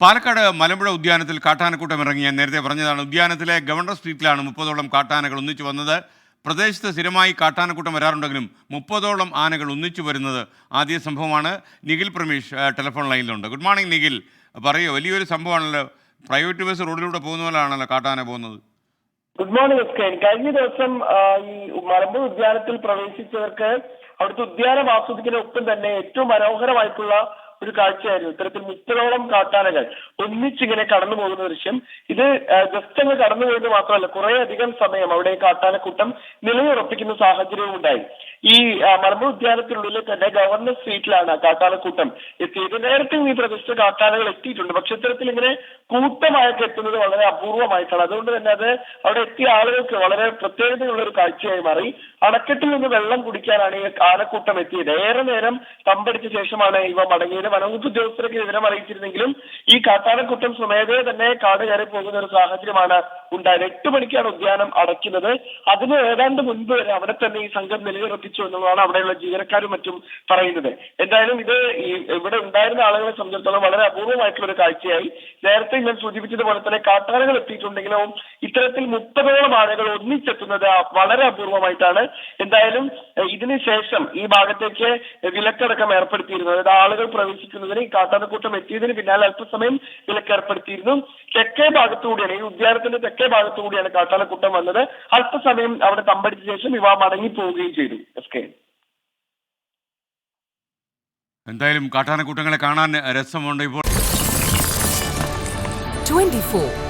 പാലക്കാട് മലമ്പുഴ ഉദ്യാനത്തിൽ കാട്ടാനക്കൂട്ടം ഇറങ്ങി. ഞാൻ നേരത്തെ പറഞ്ഞതാണ് ഉദ്യാനത്തിലെ ഗവർണർ സ്ട്രീറ്റിലാണ് മുപ്പതോളം കാട്ടാനകൾ ഒന്നിച്ചു വന്നത്. പ്രദേശത്ത് സ്ഥിരമായി കാട്ടാനക്കൂട്ടം വരാറുണ്ടെങ്കിലും മുപ്പതോളം ആനകൾ ഒന്നിച്ചു വരുന്നത് ആദ്യ സംഭവമാണ്. Nikhil Prameesh telephone ലൈനിലുണ്ട്. Good morning Nikhil. പറയൂ വലിയൊരു സംഭവമാണല്ലോ. പ്രൈവറ്റ് ബസ് റോഡിലൂടെ പോകുന്ന പോലെയാണല്ലോ കാട്ടാന പോകുന്നത്. ഗുഡ് മോർണിംഗ് എസ്കേൻ കഴിഞ്ഞ ദിവസം ഈ മലമ്പൂർ ഉദ്യാനത്തിൽ പ്രവേശിച്ചവർക്ക് അവിടുത്തെ ഉദ്യാനം ആസ്വദിക്കുന്ന ഒപ്പം തന്നെ ഏറ്റവും മനോഹരമായിട്ടുള്ള ഒരു കാഴ്ചയായിരുന്നു. ഇത്തരത്തിൽ മുപ്പതോളം കാട്ടാനകൾ ഒന്നിച്ചിങ്ങനെ കടന്നു പോകുന്ന ദൃശ്യം. ഇത് ജസ്റ്റ് അങ്ങ് കടന്നു പോയത് മാത്രമല്ല കുറെ അധികം സമയം അവിടെ കാട്ടാനക്കൂട്ടം നിലയുറപ്പിക്കുന്ന സാഹചര്യവും ഉണ്ടായി. ഈ ആ, മലമ്പൂർ ഉദ്യാനത്തിനുള്ളിൽ തന്നെ ഗവർണർ സ്ട്രീറ്റിലാണ് കാട്ടാനക്കൂട്ടം എത്തിയത്. നേരത്തെ ഈ പ്രദേശത്ത് കാട്ടാനകൾ എത്തിയിട്ടുണ്ട്. പക്ഷെ ഇത്തരത്തിൽ ഇങ്ങനെ കൂട്ടമായൊക്കെ എത്തുന്നത് വളരെ അപൂർവമായിട്ടാണ്. അതുകൊണ്ട് തന്നെ അത് അവിടെ എത്തിയ ആളുകൾക്ക് വളരെ പ്രത്യേകതയുള്ള ഒരു കാഴ്ചയായി മാറി. അണക്കെട്ടിൽ നിന്ന് വെള്ളം കുടിക്കാനാണ് ഈ ആനക്കൂട്ടം എത്തിയത്. ഏറെ നേരം തമ്പടിച്ച ശേഷമാണ് ഇവ മടങ്ങിയത്. വനവകുപ്പ് ഉദ്യോഗസ്ഥരൊക്കെ വിവരം അറിയിച്ചിരുന്നെങ്കിലും ഈ കാട്ടാനക്കൂട്ടം സ്വമേധയെ തന്നെ കാട് കയറി പോകുന്ന ഒരു സാഹചര്യമാണ് ഉണ്ടായത്. എട്ട് മണിക്കാണ് ഉദ്യാനം അടയ്ക്കുന്നത്. അതിന് ഏതാണ്ട് മുൻപ് വരെ അവിടെ തന്നെ ഈ സംഘം നിലയുറപ്പിച്ചു എന്നുള്ളതാണ് അവിടെയുള്ള ജീവനക്കാരും മറ്റും പറയുന്നത്. എന്തായാലും ഇത് ഇവിടെ ഉണ്ടായിരുന്ന ആളുകളെ സംബന്ധിച്ചിടത്തോളം വളരെ അപൂർവമായിട്ടുള്ള ഒരു കാഴ്ചയായി. നേരത്തെ ഞാൻ സൂചിപ്പിച്ചതുപോലെ തന്നെ കാട്ടാനകൾ എത്തിയിട്ടുണ്ടെങ്കിലും ഇത്തരത്തിൽ മുപ്പതോളം ആനകൾ ഒന്നിച്ചെത്തുന്നത് വളരെ അപൂർവമായിട്ടാണ്. എന്തായാലും ഇതിനു ശേഷം ഈ ഭാഗത്തേക്ക് വിലക്കടക്കം ഏർപ്പെടുത്തിയിരുന്നു. അതായത് ആളുകൾ പ്രവേശിക്കുന്നതിന് ഈ കാട്ടാനക്കൂട്ടം എത്തിയതിന് പിന്നാലെ അല്പസമയം വിലക്ക് ഏർപ്പെടുത്തിയിരുന്നു തെക്കേ ഭാഗത്തുകൂടിയാണ് ഈ ഉദ്യാനത്തിന്റെ തെക്കേ ഭാഗത്തുകൂടിയാണ് കാട്ടാനക്കൂട്ടം വന്നത്. അല്പസമയം അവിടെ തമ്പടിച്ച ശേഷം ഇവ മടങ്ങി പോവുകയും ചെയ്തു. S K. എന്തായാലും കാട്ടാനക്കൂട്ടങ്ങളെ കാണാൻ രസമുണ്ട് ഇപ്പോൾ. 24